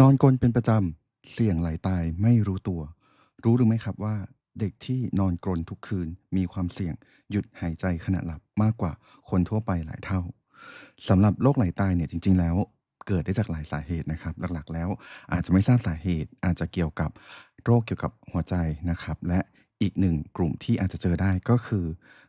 นอนกรนเป็นประจำ เสี่ยงไหลตายไม่รู้ตัว รู้หรือไม่ครับว่า เด็กที่นอนกรนทุกคืนมีความเสี่ยง หยุดหายใจขณะหลับมากกว่าคนทั่วไปหลายเท่าสำหรับโรคไหลตายเนี่ยจริง ๆ แล้ว เกิดได้จากหลายสาเหตุนะครับ หลักๆ แล้วอาจจะไม่ทราบสาเหตุอาจจะเกี่ยวกับโรคเกี่ยวกับหัวใจนะครับ และ อีกหนึ่งกลุ่มที่อาจจะเจอได้ก็คือ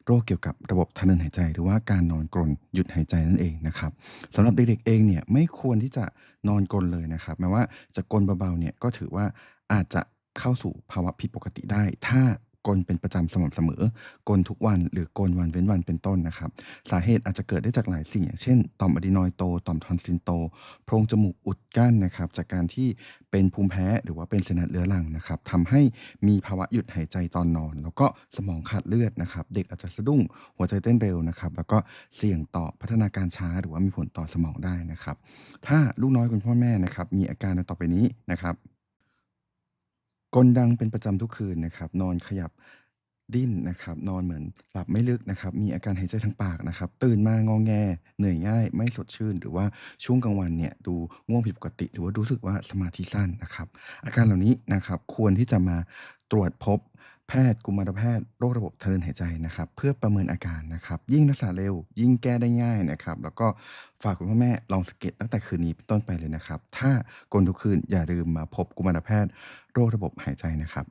โรคเกี่ยวกับระบบทางเดินหายใจ หรือว่าการนอนกรนหยุดหายใจนั่นเองนะครับสำหรับเด็กๆเองเนี่ยไม่ควรที่จะนอนกรนเลยนะครับ แม้ว่าจะกรนเบาๆเนี่ยก็ถือว่าอาจจะเข้าสู่ภาวะผิดปกติได้ ถ้า กลนเป็นประจำสม่ำเสมอกลนทุกวันหรือกลนวันเว้นวันเป็นต้นนะครับ สาเหตุอาจจะเกิดได้จากหลายสิ่งอย่างเช่นต่อมอะดีนอยโตต่อมทอนซิลโต โพรงจมูกอุดกั้นนะครับ จากการที่เป็นภูมิแพ้หรือว่าเป็นเซนัสเรื้อรังนะครับทำให้มีภาวะหยุดหายใจตอนนอน แล้วก็สมองขาดเลือดนะครับ เด็กอาจจะสะดุ้งหัวใจเต้นเร็วนะครับแล้วก็เสี่ยงต่อพัฒนาการช้าหรือว่ามีผลต่อสมองได้นะครับ ถ้าลูกน้อยคุณพ่อแม่นะครับมีอาการต่อไปนี้นะครับ นดังเป็นประจำทุกคืนนะครับ นอนขยับดิ้นนะครับ นอนเหมือนหลับไม่ลึกนะครับ มีอาการหายใจทางปากนะครับ ตื่นมางอแง เหนื่อยง่าย ไม่สดชื่น หรือว่าช่วงกลางวันเนี่ยดูง่วงผิดปกติ หรือว่ารู้สึกว่าสมาธิสั้นนะครับ อาการเหล่านี้นะครับควรที่จะมาตรวจพบ แพทย์กุมารแพทย์โรคระบบทางเดินหายใจนะครับ เพื่อประเมินอาการนะครับ ยิ่งรักษาเร็ว ยิ่งแก้ได้ง่ายนะครับ แล้วก็ฝากคุณพ่อแม่ลองสังเกตตั้งแต่คืนนี้เป็นต้นไปเลยนะครับ ถ้ากลนทุกคืนอย่าลืมมาพบกุมารแพทย์โรคระบบหายใจนะครับ